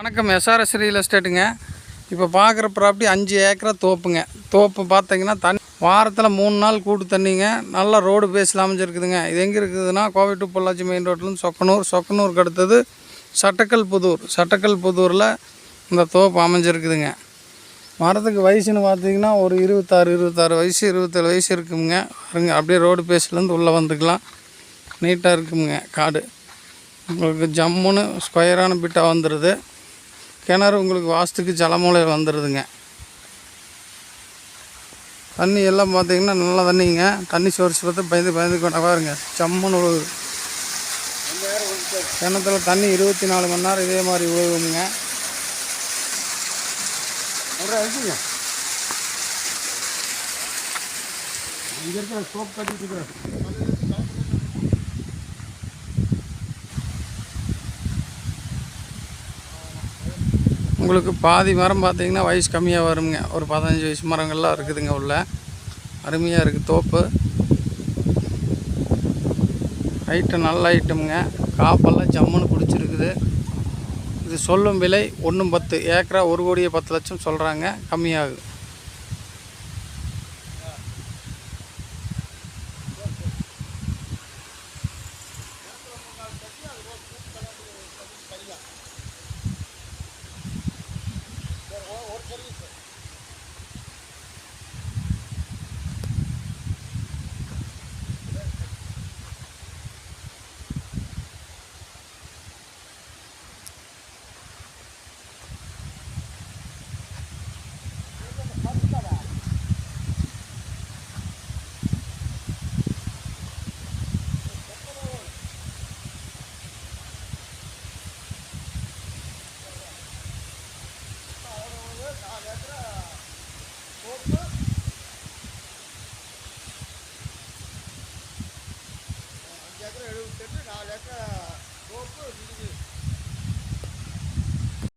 வணக்கம். SRS real எஸ்டேட்டுங்க இப்போ பார்க்குற ப்ராப்பர்ட்டி அஞ்சு ஏக்கரா தோப்புங்க. தோப்பு பார்த்தீங்கன்னா தண்ணி வாரத்தில் மூணு நாள் கூட்டு தண்ணிங்க. நல்லா ரோடு பேஸில் அமைஞ்சிருக்குதுங்க. இது எங்கே இருக்குதுன்னா கோவை டு பொள்ளாச்சி மெயின் ரோட்லேருந்து சொக்கனூர். சொக்கனூருக்கு அடுத்தது சட்டக்கல் புதூர் சட்டக்கல் புதூரில் இந்த தோப்பு அமைஞ்சிருக்குதுங்க. மரத்துக்கு வயசுன்னு பார்த்தீங்கன்னா ஒரு இருபத்தாறு இருபத்தாறு வயசு இருபத்தேழு வயசு இருக்குங்க. பாருங்க அப்படியே ரோடு பேஸ்லேருந்து உள்ளே வந்துக்கலாம். நீட்டாக இருக்குங்க காடு. உங்களுக்கு ஜம்முன்னு ஸ்கொயரான பிட்டாக வந்துடுது கிணறு உங்களுக்கு வாஸ்துக்கு ஜலமூலையில் வந்துடுதுங்க தண்ணி எல்லாம் பார்த்தீங்கன்னா நல்ல தண்ணிங்க. தண்ணி சோர்ஸ் பார்த்து பயந்து பயந்து கொண்டாருங்க பாருங்க. உழுவுது கிணத்துல தண்ணி இருபத்தி நாலு மணி நேரம் இதே மாதிரி உழுவுங்க. இங்கே இருக்கிற சோப் கட்டிட்டு இருக்கிறேன் உங்களுக்கு பாதி மரம் பார்த்தீங்கன்னா வயசு கம்மியாக வருங்க. ஒரு பதினஞ்சு வயசு மரங்கள்லாம் இருக்குதுங்க உள்ள. அருமையாக இருக்குது தோப்பு. ஐட்டம் நல்ல ஐட்டமுங்க காப்பெல்லாம் ஜம்முன்னு பிடிச்சிருக்குது. இது சொல்லும் விலை ஒன்றும் பத்து. ஏக்கரா ஒரு கோடியே பத்து லட்சம் சொல்கிறாங்க கம்மியாகுது. Margarita. దగ్గర కోర్టు దగ్గర ఎడుగుతుంటే నాలుగు